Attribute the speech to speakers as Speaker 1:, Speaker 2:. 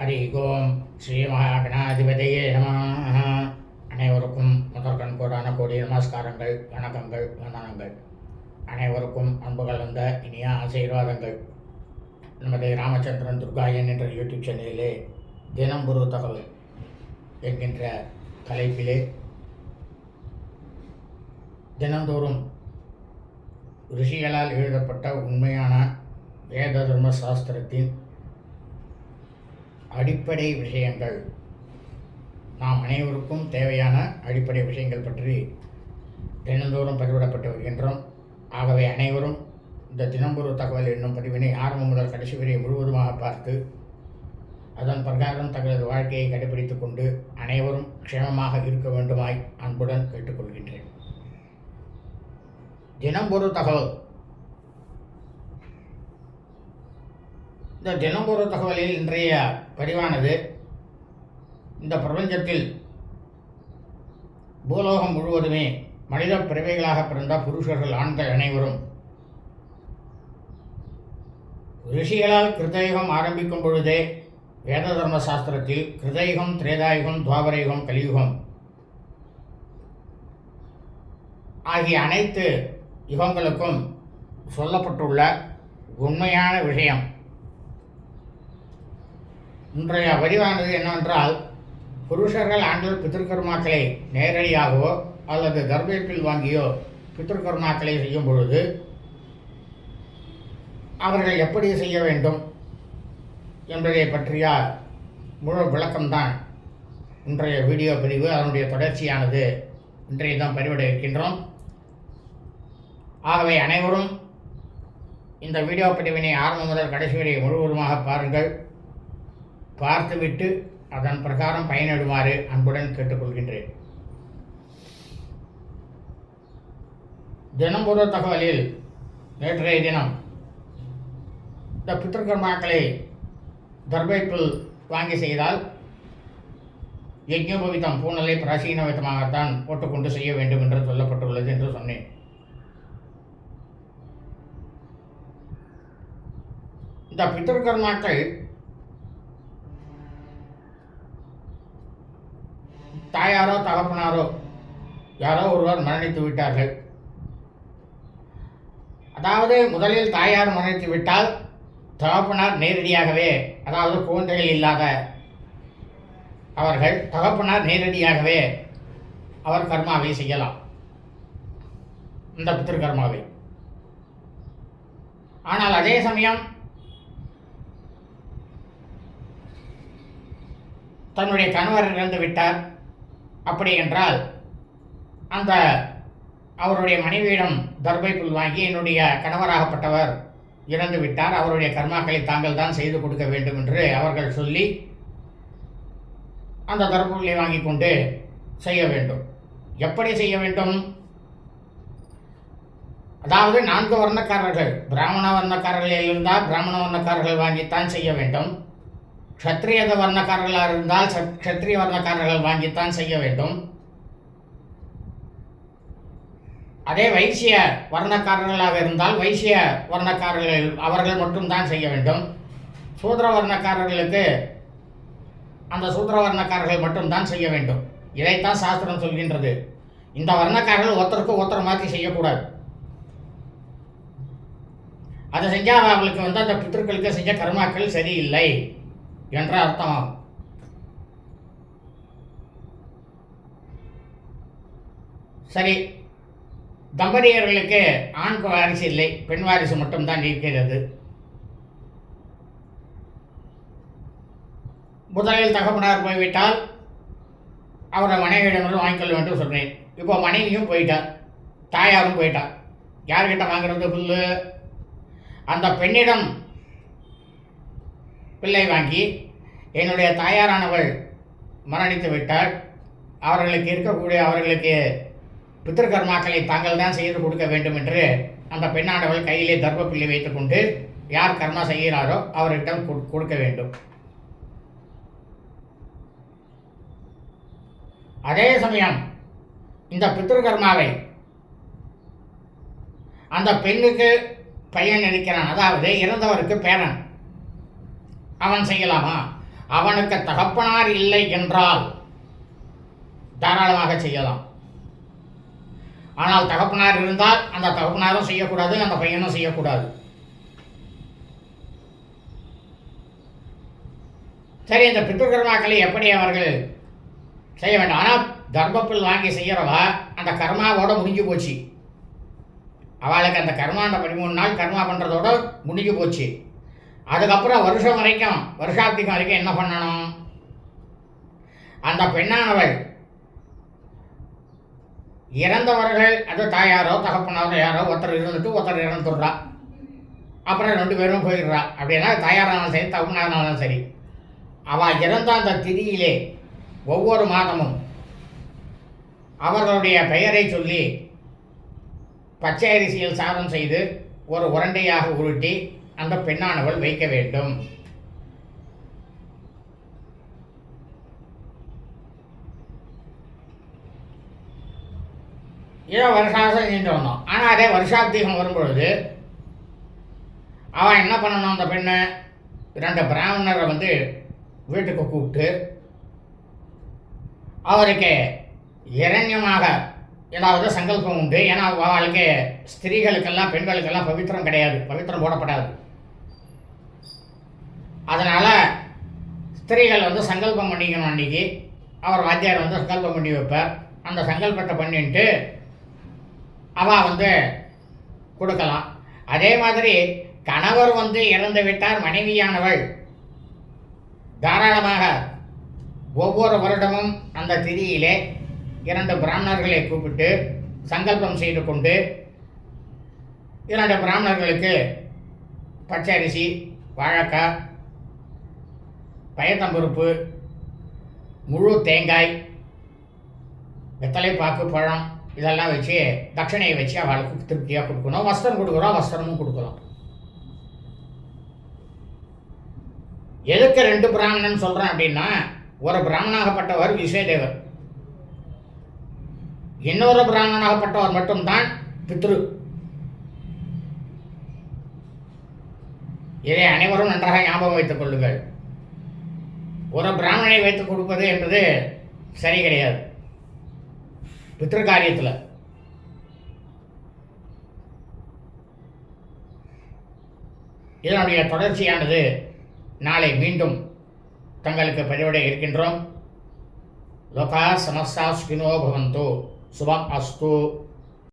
Speaker 1: ஹரி ஓம் ஸ்ரீ மகாகணாதிபதியே நம. அனைவருக்கும் முதற்கண் கோடான கோடி நமஸ்காரங்கள் வணக்கங்கள் வந்தனங்கள். அனைவருக்கும் அன்பு கலந்த இனிய ஆசீர்வாதங்கள். நமது ராமச்சந்திரன் துர்காயன் என்ற யூடியூப் சேனலிலே தினம் ஒரு தகவல் என்கின்ற தலைப்பிலே தினந்தோறும் ரிஷிகளால் எழுதப்பட்ட உண்மையான வேத தர்ம சாஸ்திரத்தின் அடிப்படை விஷயங்கள். நாம் அனைவருக்கும் தேவையான அடிப்படை விஷயங்கள் பற்றி தினந்தோறும் பதிவிடப்பட்டு வருகின்றோம். ஆகவே அனைவரும் இந்த தினம்பொரு தகவல் என்னும் பதிவினை ஆரம்பம் முதல் கடைசி வரை முழுவதுமாக பார்த்து அதன் பிரகாரம் தங்களது வாழ்க்கையை கடைபிடித்து கொண்டு அனைவரும் க்ஷேமமாக இருக்க வேண்டுமாய் அன்புடன் கேட்டுக்கொள்கின்றேன். தினம்பொரு தகவல். இந்த தினமொரு தகவலில் இன்றைய பதிவானது இந்த பிரபஞ்சத்தில் பூலோகம் முழுவதுமே மனித பிறவைகளாக பிறந்த புருஷர்கள் ஆண்கள் அனைவரும் ரிஷிகளால் கிருதயுகம் ஆரம்பிக்கும் பொழுதே வேத தர்ம சாஸ்திரத்தில் கிருதயுகம் திரேதாயுகம் துவாபரயுகம் கலியுகம் ஆகிய அனைத்து யுகங்களுக்கும் சொல்லப்பட்டுள்ள உண்மையான விஷயம். இன்றைய பதிவானது என்னவென்றால் புருஷர்கள் ஆண்கள் பித்திருக்கர்மாக்களை நேரடியாகவோ அல்லது தர்பேப்பில் வாங்கியோ பித்திருக்கர்மாக்களை செய்யும் பொழுது அவர்கள் எப்படி செய்ய வேண்டும் என்பதை பற்றிய முழு விளக்கம்தான் இன்றைய வீடியோ பதிவு. அதனுடைய தொடர்ச்சியானது இன்றைய தான் பதிவிட இருக்கின்றோம். ஆகவே அனைவரும் இந்த வீடியோ பதிவினை ஆரம்பம் முதல் கடைசி வரை முழுவதுமாக பாருங்கள். பார்த்துவிட்டு அதன் பிரகாரம் பயனிடுமாறு அன்புடன் கேட்டுக்கொள்கின்றேன். தினம்பூர்வ தகவலில் நேற்றைய தினம் இந்த பித்திருக்கர்மாக்களை தர்பைப்பில் வாங்கி செய்தால் யஜ்ஞோபவிதம் பூனலை பிராசீனவிதமாகத்தான் போட்டுக்கொண்டு செய்ய வேண்டும் என்று சொல்லப்பட்டுள்ளது என்று சொன்னேன். இந்த பித்திருக்கர்மாக்கள் தாயாரோ தகப்பனாரோ யாரோ ஒருவர் மரணித்து விட்டார்கள். அதாவது முதலில் தாயார் மரணித்து விட்டால் தகப்பனார் நேரடியாகவே அதாவது குழந்தைகள் இல்லாத அவர்கள் தகப்பனார் நேரடியாகவே அவர் கர்மாவை செய்யலாம். இந்த பித்திருக்கர்மாவை ஆனால் அதே சமயம் தன்னுடைய கணவர் இறந்து விட்டார். அப்படி என்றால் அந்த அவருடைய மனைவியிடம் தர்பை புல் வாங்கி என்னுடைய கணவராகப்பட்டவர் இறந்து விட்டார். அவருடைய கர்மாக்களை தாங்கள் தான் செய்து கொடுக்க வேண்டும் என்று அவர்கள் சொல்லி அந்த தர்புல்லை வாங்கி கொண்டு செய்ய வேண்டும். எப்படி செய்ய வேண்டும்? அதாவது நான்கு வர்ணக்காரர்கள் பிராமண வர்ணக்காரர்கள் இருந்தால் பிராமண வர்ணக்காரர்கள் வாங்கித்தான் செய்ய வேண்டும். க்ஷத்ரியத வர்ணக்காரர்களாக இருந்தால் சத் க்ஷத்ரிய வர்ணக்காரர்கள் வாங்கித்தான் செய்ய வேண்டும். அதே வைசிய வர்ணக்காரர்களாக இருந்தால் வைசிய வர்ணக்காரர்கள் அவர்கள் மட்டும்தான் செய்ய வேண்டும். சூத்திர வர்ணக்காரர்களுக்கு அந்த சூத்திர வர்ணக்காரர்கள் மட்டும்தான் செய்ய வேண்டும். இதைத்தான் சாஸ்திரம் சொல்கின்றது. இந்த வர்ணக்காரர்கள் ஒருத்தருக்கு ஒருத்தர் மாற்றி செய்யக்கூடாது. அதை செஞ்சால் அவர்களுக்கு வந்து அந்த பித்திருக்களுக்கு செஞ்ச கர்மாக்கள் சரியில்லை. என்ற அர்த்தம் சரி தம்பதியர்களுக்கு ஆண் வாரிசு இல்லை பெண் வாரிசு மட்டும்தான் இருக்கிறது. முதலில் தகப்பனார் போய்விட்டால் அவரை மனைவியிடமிருந்து வாங்கிக்கொள்ள வேண்டும் சொன்னேன். இப்போ மனைவியும் போயிட்டார் தாயாரும் போயிட்டார். யார்கிட்ட வாங்குறது புல்லு? அந்த பெண்ணிடம் பிள்ளை வாங்கி என்னுடைய தாயாரானவள் மரணித்து விட்டால் அவர்களுக்கு இருக்கக்கூடிய அவர்களுக்கு பித்திருக்கர்மாக்களை தாங்கள் தான் செய்து கொடுக்க வேண்டும் என்று அந்த பெண்ணானவள் கையிலே தர்மப்புள்ளி வைத்துக்கொண்டு யார் கர்மா செய்கிறாரோ அவரிடம் கொடு- கொடுக்க வேண்டும். அதே சமயம் இந்த பித்திருக்கர்மாவை அந்த பெண்ணுக்கு பையன் இருக்கிறான் அதாவது இறந்தவருக்கு பேரன். அவன் செய்யலாமா? அவனுக்கு தகப்பனார் இல்லை என்றால் தாராளமாக செய்யலாம். ஆனால் தகப்பனார் இருந்தால் அந்த தகப்பனாரும் செய்யக்கூடாது அந்த பையனும் செய்யக்கூடாது. சரி இந்த பித்ருகர்மாக்களை எப்படி அவர்கள் செய்ய வேண்டாம்? ஆனால் தர்மப்புல் வாங்கி செய்கிறவா அந்த கர்மாவோட முடிஞ்சு போச்சு. அவளுக்கு அந்த கர்மாண்ட பதிமூணு நாள் கர்மா பண்ணுறதோட முடிஞ்சு போச்சு. அதுக்கப்புறம் வருஷம் வரைக்கும் வருஷாப்திகம் வரைக்கும் என்ன பண்ணணும்? அந்த பெண்ணானவள் இறந்தவர்கள் அது தாயாரோ தகப்பனாரோ யாரோ ஒருத்தர் இருந்துட்டு ஒருத்தர் இறந்துடுறா. அப்புறம் ரெண்டு பேரும் போயிடுறா. அப்படின்னா தாயாரானாலும் சரி தகப்பனாரானாலும் சரி. அவள் இறந்த அந்த திதியிலே ஒவ்வொரு மாதமும் அவர்களுடைய பெயரை சொல்லி பச்சை அரிசியில் சாதம் செய்து ஒரு உரண்டையாக உருட்டி அந்த பெண்ணானவள் வைக்க வேண்டும். ஏதோ வருஷாசம் நீண்டு வந்தோம் ஆனால் அதே வருஷாத்தீகம் வரும்பொழுது அவன் என்ன பண்ணணும் அந்த பெண்ணை? ரெண்டு பிராமணரை வந்து வீட்டுக்கு கூப்பிட்டு அவருக்கு இரண்யமாக ஏதாவது சங்கல்பம் உண்டு. ஏன்னா அவளுக்கு ஸ்திரீகளுக்கெல்லாம் பெண்களுக்கெல்லாம் பவித்திரம் கிடையாது. பவித்திரம் போடப்படாது. அதனால் ஸ்திரீகள் வந்து சங்கல்பம் பண்ணிக்கணும் அன்றைக்கி அவர் வாத்தியார் வந்து சங்கல்பம் பண்ணி வைப்பார். அந்த சங்கல்பத்தை பண்ணிட்டு அவள் வந்து கொடுக்கலாம். அதே மாதிரி கணவர் வந்து இறந்து விட்டார் மனைவியானவள். தாராளமாக ஒவ்வொரு வருடமும் அந்த திதியிலே இரண்டு பிராமணர்களை கூப்பிட்டு சங்கல்பம் செய்து கொண்டு இரண்டு பிராமணர்களுக்கு பச்சரிசி வாழைக்காய் பயத்தம்பருப்பு முழு தேங்காய் வெத்தலை பாக்கு பழம் இதெல்லாம் வச்சு தட்சணையை வச்சு அவளுக்கு திருப்தியாக கொடுக்கணும். வஸ்திரம் கொடுக்குறோம் வஸ்திரமும் கொடுக்குறோம். எதுக்கு ரெண்டு பிராமணன் சொல்கிறேன் அப்படின்னா ஒரு பிராமணாகப்பட்டவர் விஸ்வதேவர். இன்னொரு பிராமணாகப்பட்டவர் மட்டும்தான் பித்ரு. இதை அனைவரும் நன்றாக ஞாபகம் வைத்துக் கொள்ளுங்கள். ஒரு பிராமணனை வைத்துக் கொடுப்பது என்பது சரி கிடையாது. பித்ரு காரியத்தில். இதனுடைய தொடர்ச்சியானது நாளை மீண்டும் தங்களுக்கு பதிவிட இருக்கின்றோம். லோகா சமஸ்தா சுகினோ பவந்தோ. சுபம் அஸ்து.